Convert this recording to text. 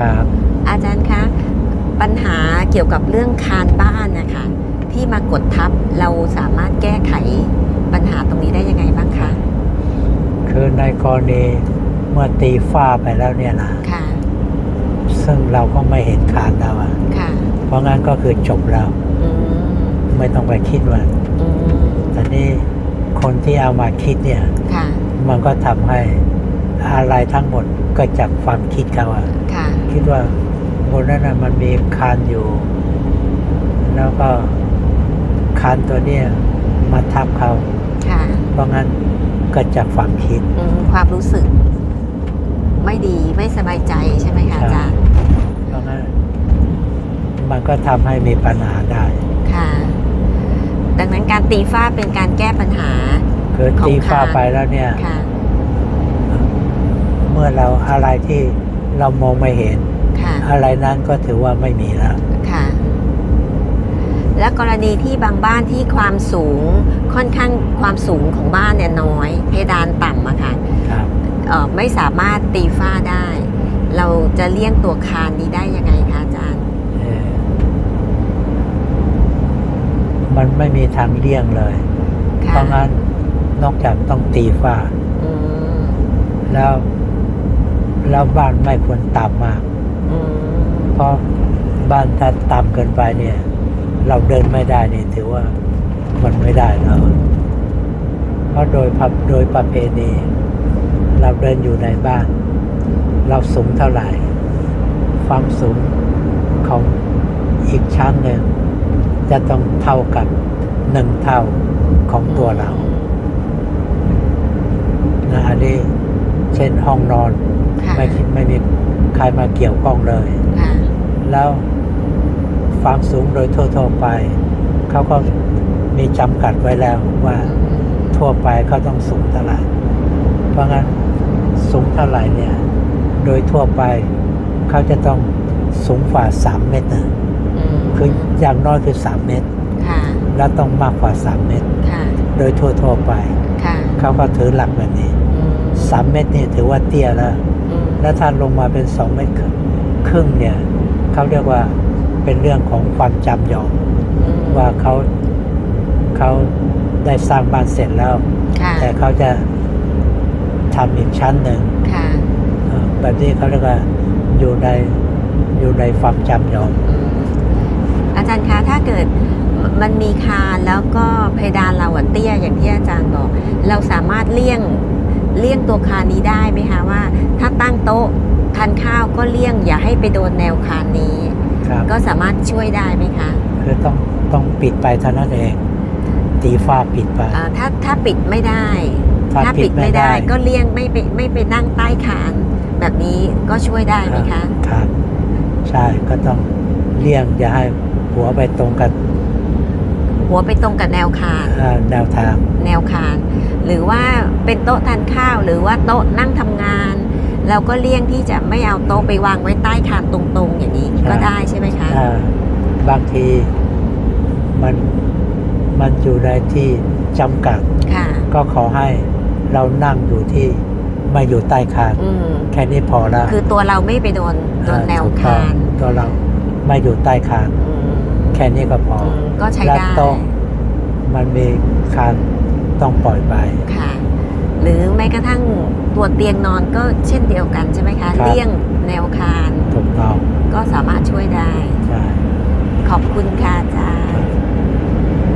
ครับอาจารย์คะปัญหาเกี่ยวกับเรื่องคานบ้านนะคะที่มากดทับเราสามารถแก้ไขปัญหาตรงนี้ได้ยังไงบ้างคะคือในกรณีเมื่อตีฝ้าไปแล้วเนี่ยนะค่ะซึ่งเราก็ไม่เห็นคานเราอะค่ะเพราะงั้นก็คือจบแล้วอืมไม่ต้องไปคิดว่าอืมแต่นี่คนที่เอามาคิดเนี่ยค่ะมันก็ทำให้อะไรทั้งหมด ก็จากความคิดเขาอะค่ะ คิดว่าบนนั้นนะมันมีคานอยู่ แล้วก็คานตัวเนี้ยมาทับเขาค่ะ เพราะงั้นก็จากความคิด อืมความรู้สึก ไม่ดีไม่สบายใจใช่ไหมคะอาจารย์เพราะงั้นมันก็ทำให้มีปัญหาได้ ค่ะ ดังนั้นการตีฝ้าเป็นการแก้ปัญหา คือของตีฟ้าคานไปแล้วเนี่ย ค่ะเมื่อเราอะไรที่เรามองไม่เห็นค่ะอะไรนั้นก็ถือว่าไม่มีแล้วค่ะ และกรณีที่บางบ้านที่ความสูงค่อนข้างความสูงของบ้านเนี่ยน้อย เพดานต่ำอะค่ะครับเอ่อไม่สามารถตีฝ้าได้ เราจะเลี่ยงตัวคานนี้ได้ยังไงคะอาจารย์เอ่อมันไม่มีทางเลี่ยงเลย เพค่ะราะงั้นนอกจากต้องตีฝ้าอืมแล้ว แล้วบ้านไม่ควรต่ำมากอืมเพราะบ้านถ้าต่ำเกินไปเนี่ย เราเดินไม่ได้นี่ถือว่ามันไม่ได้แล้วเพราะโดยพับโดยประเพณี เราเดินอยู่ในบ้าน เราสูงเท่าไหร่ ความสูงของอีกชั้นหนึ่งจะต้องเท่ากับหนึ่งเท่าของตัวเรานะอันนี้ เช่นห้องนอนค่ะไม่คิดไม่มีใครมาเกี่ยวข้องเลยค่ะแล้วความสูงโดยทั่วๆไป เขาก็มีจำกัดไว้แล้วว่าทั่วไปเขาต้องสูงเท่าไหร่เพราะงั้นสูงเท่าไหร่เนี่ย โดยทั่วไปเขาจะต้องสูงกว่าสามเมตรนะอืมคืออย่างน้อยคือสามเมตรค่ะแล้วต้องมากกว่าสามเมตรค่ะโดยทั่วๆไปค่ะเขาก็ถือหลักแบบนี้อืม สามเมตรนี่ถือว่าเตี้ยแล้วอืมแล้วถ้าลงมาเป็นสองเมตรครึ่งเนี่ยเขาเรียกว่าเป็นเรื่องของความจำยอมอืมว่าเขาเขาได้สร้างบ้านเสร็จแล้วค่ะแต่เขาจะทำอีกชั้นหนึ่งค่ะเอ่อแบบนี้เขาเรียกว่าอยู่ในอยู่ในความจำยอมอืมอาจารย์คะถ้าเกิดมันมีคานแล้วก็เพดานเราอะเตี้ยอย่างที่อาจารย์บอก เราสามารถเลี่ยงเลี่ยง ตัวคานนี้ได้ไหมคะว่า ถ้าตั้งโต๊ะทานข้าวก็เลี่ยงอย่าให้ไปโดนแนวคานนี้ ครับก็สามารถช่วยได้ไหมคะคือต้องต้องปิดไปเท่านั้นเอง ตีฝ้าปิดไป อ่าถ้าถ้าปิดไม่ได้ ถ้าถ้าปิปิดดไม่ไม่ได้ได้ก็เลี่ยงไม่ไปไม่ไปนั่งใต้คาน แบบนี้ก็ช่วยได้ไหมคะ ครับ ใช่ก็ต้องเลี่ยงอย่าให้หัวไปตรงกับหัวไปตรงกับแนวคาน เอ่อแนวทาง แนวคาน หรือว่าเป็นโต๊ะทานข้าว หรือว่าโต๊ะนั่งทำงาน เราก็เลี่ยงที่จะไม่เอาโต๊ะไปวางไว้ใต้คานตรงๆ อย่างนี้ก็ได้ใช่ไหมคะถ้าบางทีมันมันอยู่ในที่จำกัดค่ะก็ขอให้เรานั่งอยู่ที่ไม่อยู่ใต้คานอืมแค่นี้พอแล้วคือตัวเราไม่ไปโดนโดนแนวถูกต้องคานตัวเราไม่อยู่ใต้คานอืมแค่นี้ก็พออืมก็ใช้และได้โต๊ะมันมีคาน ต้องปล่อยไป ค่ะ หรือแม้กระทั่งตัวเตียงนอนก็เช่นเดียวกันใช่ไหมคะครับเลี่ยงแนวคาน ถูกต้อง ก็สามารถช่วยได้ ใช่ ขอบคุณค่ะ